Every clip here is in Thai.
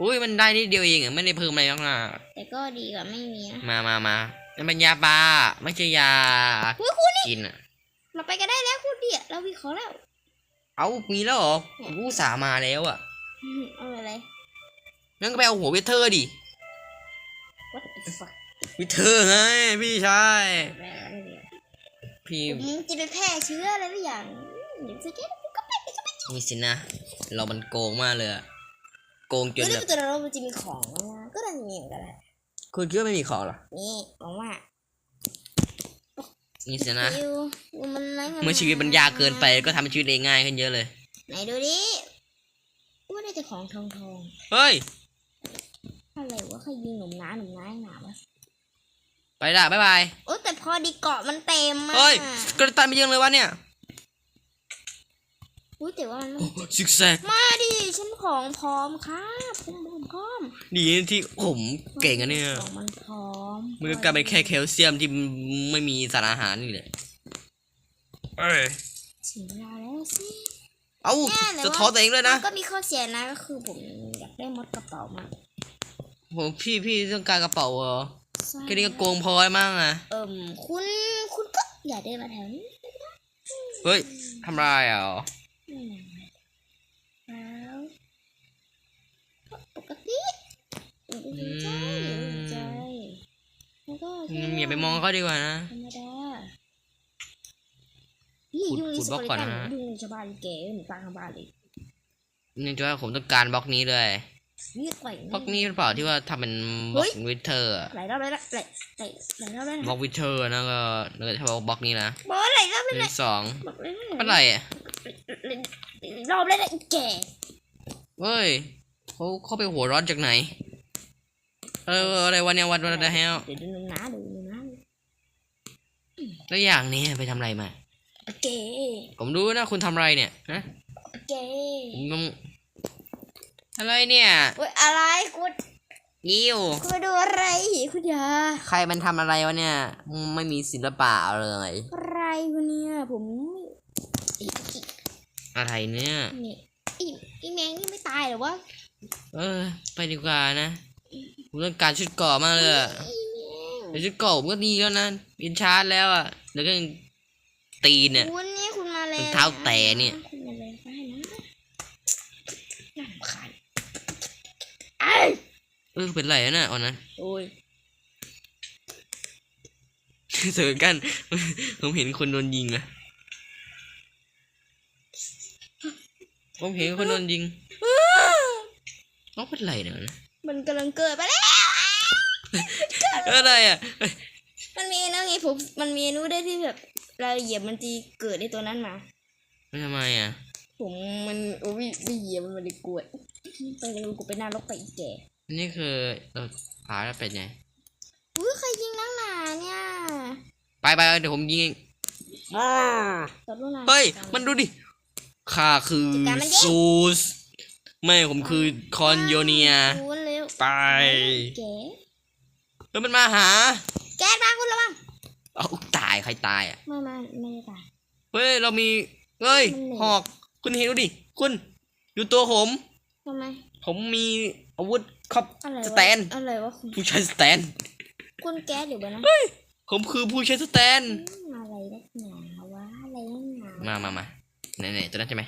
อุ้ยมันได้นิดเดียวเองอะไม่ได้เพิ่มอะไรมากนะแต่ก็ดีกว่าไม่มีนะมามามามันเป็นยาบ้าไม่ใช่ยาเฮ้ยคุณนี่กินอะเราไปกันได้แล้วคุณเดียเราวิเคราะห์แล้วเอามีแล้วเหรอกูสามาแล้วอะอืมเอาอะไรงั้นก็ไปเอาหัวเวทเทอร์ดิ what the fuck วิเทอร์ไงพี่ชายอะไรอะไรเนี่ยพี่ผมจะไปแพร่เชื้ออะไรสักอย่างเดี๋ยวสเก็ตผมก็ไปไปก็ไป นี่สินะ เรามันโกงมากเลยอะ โกงจเดี๋ยนวแบบตัวเรามันจะมีของนะก็น่าจะมีเหมือนกันแหละคุณคิดว่าไม่มีของเหรอนี่ของว่านี่สินะดูดูมันอะไรเมื่อชีวิตมันยากเกินไปก็ทำให้ชีวิตได้ง่ายขึ้นเยอะเลย ไหนดูดิว่าได้แต่ของทองทองเฮ้ยอะไรวะใครยิงหนุ่มน้าหนุ่มน้าหนาวะไปละบ๊ายบาย โอ้แต่พอดีเกาะมันเต็มอะเฮ้ย กระตันไปยังเลยวะเนี่ย อุ้ยแต่ว่ามันไม่ซิกแซกมาดิฉันของพร้อมครับผมผมพร้อมดีที่ผมเก่งอะเนี่ย ของมันพร้อมมันก็กลายเป็นแค่แคลเซียมที่ไม่มีสารอาหารนี่แหละเอ้ยเสียเวลาแล้วสิเอ้าเนี่ยแต่ว่าจะท้อตัวเองด้วยนะ ก็มีข้อเสียนะก็คือผมอยากได้มดกระเป๋ามาผมพี่พี่ต้องการกระเป๋าเหรอใช่แค่นี้ก็โกงพอแล้วมั้งอะเอิ่มคุณคุณก็อย่าเดินมาแถวนี้เฮ้ยทำไรอะ อืมแล้วปกติอย่าไปสนใจอย่าไปสนใจแล้วก็แค่อย่าไปมองเขาดีกว่านะ ธรรมดานี่ขุดยุ่งขุในดสบล็อกก่อนกันะยุ่งในชาวบ้านแกเหมือนตางชาวบ้านเลยนี่จะว่าผมต้องการบล็อกนี้ด้วย นี่ต่อยบล็อกนี้หรือเปล่าที่ว่าทำเป็นบล็อกวิเทอร์อะหลายรอบแล้วนะหลายหลายหลายรอบแล้วบล็นะอกวิเทอร์นะก็แล้วก็ถ้าบอกบล็อกนี้นะบอกหลายรอบหแล้วนึ่นะงสองบอกเลยเป็นไรอะรอบแล้วนะอีแก่เฮ้ยเขาเขาไปหัวร้อนจากไหน เอออะไรวันเนี้ยวันวันอะไรฮะเดี๋ยวดูหน้าดูหน้าแล้วอย่างนี้ไปทำอะไรมาแก่ผมรู้นะคุณทำอะไรเนี่ยฮะแก่ผมต้ องอะไรเนี่ยเว้ยอะไรคุณยิ้วคุณมาดูอะไรคุณยาใครมันทำอะไรวะเนี่ย ไม่มีศิลปะเลย อะไรคุณเนี่ยผมอีอะไรเนี่ยนี่อีอีแมงนี่ไม่ตายเหรอวะ เออ ไปดีกว่านะผมต้องการชุดเกราะมากเลยอะอีแมงแต่ชุดเกราะผมก็ดีแล้วนะเป็นชาร์จแล้วอะแล้วก็ยังตีนเนี่ยคุณนี่คุณมาเลยรองเท้าแตะเนี่ย คุณมาเลยไปนะน่ารำคาญไอ้ เออเป็นไรอะน่ะอ่อนนะโอ้ยเจอกัน ผมเห็นคนโดนยิงอะผมเห็นคนโดนยิงน้องเป็นไรเนี่ยนะมันกำลังเกิดไปแล้วอะไรอะมันมีนะไงผมมันมีนู้ได้ที่แบบเราเหยียบมันจะเกิดในตัวนั้นมาไม่ทำไมอะผมมันโอ้ยไปเหยียบมันมันเลยกลัวไปเลยกูไปหน้ารกไปอีกแก่อั นนี่คือเราพาแล้วเป็นไงอุ้ยใครยิงนักหนาเนี่ยไปไปเดี๋ยวผมยิงเองตบลูกหนาเฮ้ย มันดูดิข้าคือซูสไม่ผมคือคอนโยเนียคูณเร็วไปแกแล้วมันมาหา แกมาคุณระวังเอาตายใครตายอะไม่ไม่ไม่ได้ตายเฮ้ยเรามีเฮ้ยมันเหนื่อยหอก คุณเห็นดูดิ คุณดูตัวผมทำไมผมมีอาวุธ ครอบอะไรสวะแตน อะไรวะคุณผู้ใช้สแตน คุณแก๊สอยู่บ้านนะผมคือผู้ใช้สแตนอืมอะไรนักหนาวะอะไรนักหนามามามาไหนไหนตัวนั้นใช่ไหม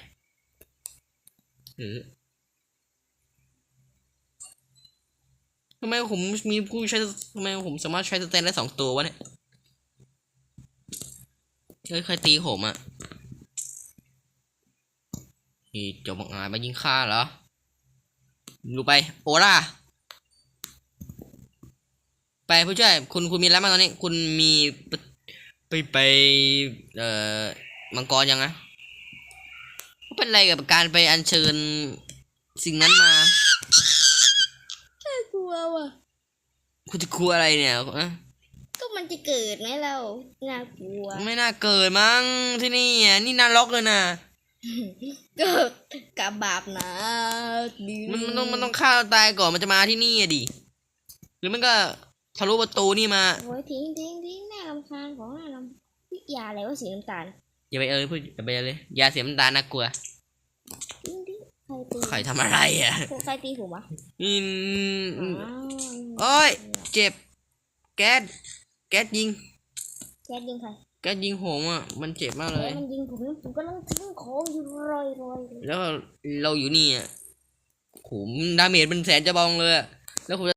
เออทำไมผมมีผู้ใช้ทำไมผมสามารถใช้สแตนได้สองตัววะเนี่ยเฮ้ยใครตีผมอะนี่เจ้าบังอาจมายิงข้าเหรอ ดูไป โอล่าไปผู้ช่วยคุณคุณมีอะไรบ้างตอนนี้ คุณมีไปไป เอ่อมังกรยังไงเป็นไรกับการไปอัญเชิญสิ่งนั้นมาน่ากลัวว่ะคุณจะกลัวอะไรเนี่ยอะก็มันจะเกิดไหมเรา น่ากลัว ไม่น่าเกิดมั้งที่นี่อะนี่นาล็อกเลยนะ ก็กับบาปนะดีมันมันต้องมันต้องฆ่าเราตายก่อนมันจะมาที่นี่อะดิหรือมันก็ทะลุประตูนี่มาโอ้ยทิ้งทิ้งทิ้งน่ารำคาญของน่ารำวิยาอะไรวะสีน้ำตาลอย่าไปเอ่ยพูดอย่าไปเลยยาเสียน้ำตาลน่ากลัวทิ้งทิ้งใครตีใครทำอะไรอะใครตีผมวะอืมอ้าวโอ้ยเจ็บ แก๊สแก๊สยิงแก๊สยิงใคร แก๊สยิงผมอะ มันเจ็บมากเลแก๊ยสมันยิงผมผมกำลังทิ้งของอยู่รอยรอยเลยแล้วเราอยู่นี่อะโหดาเมจเป็นแสนจะบองเลยอะแล้วผม